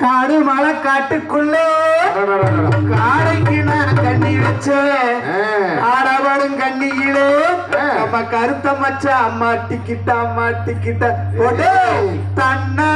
காடு மலை காட்டுக்குள்ளே காடைக்கு நான் கண்ணி வச்சேன் ஆடவனும் கண்ணியிலே. நம்ம கருத்த மச்ச அம்மாட்டிக்கிட்ட அம்மாட்டிக்கிட்ட போட்டு தன்ன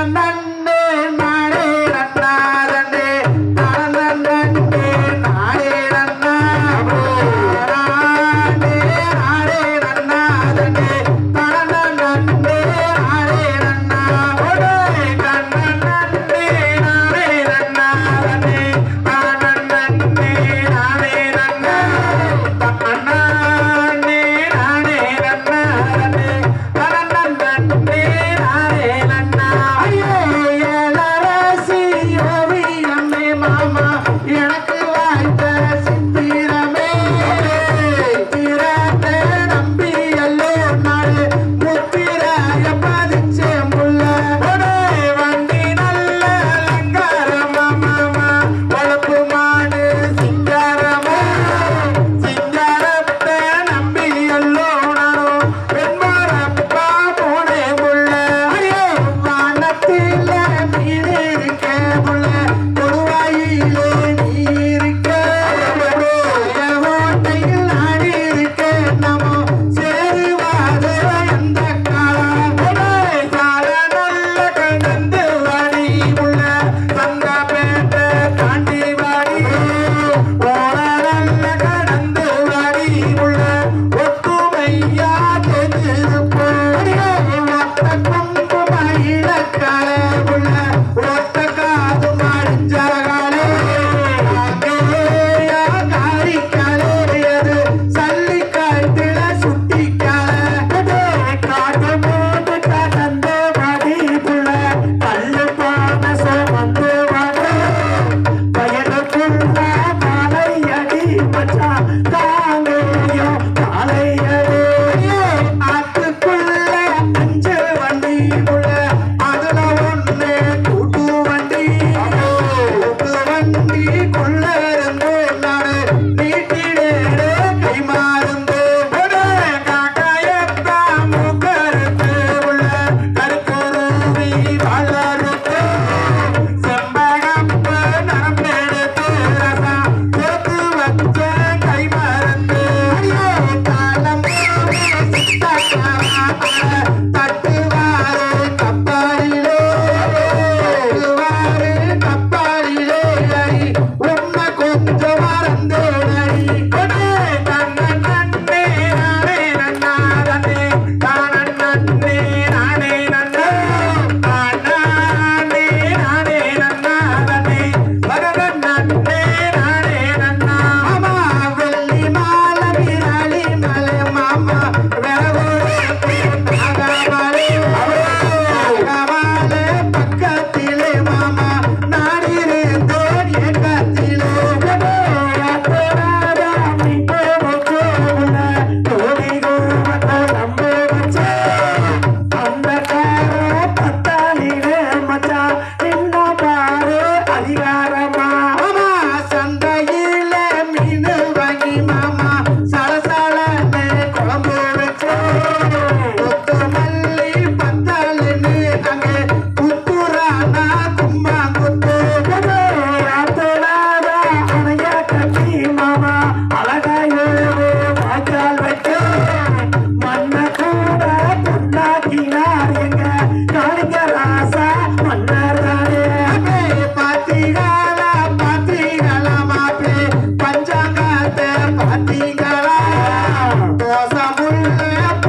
Música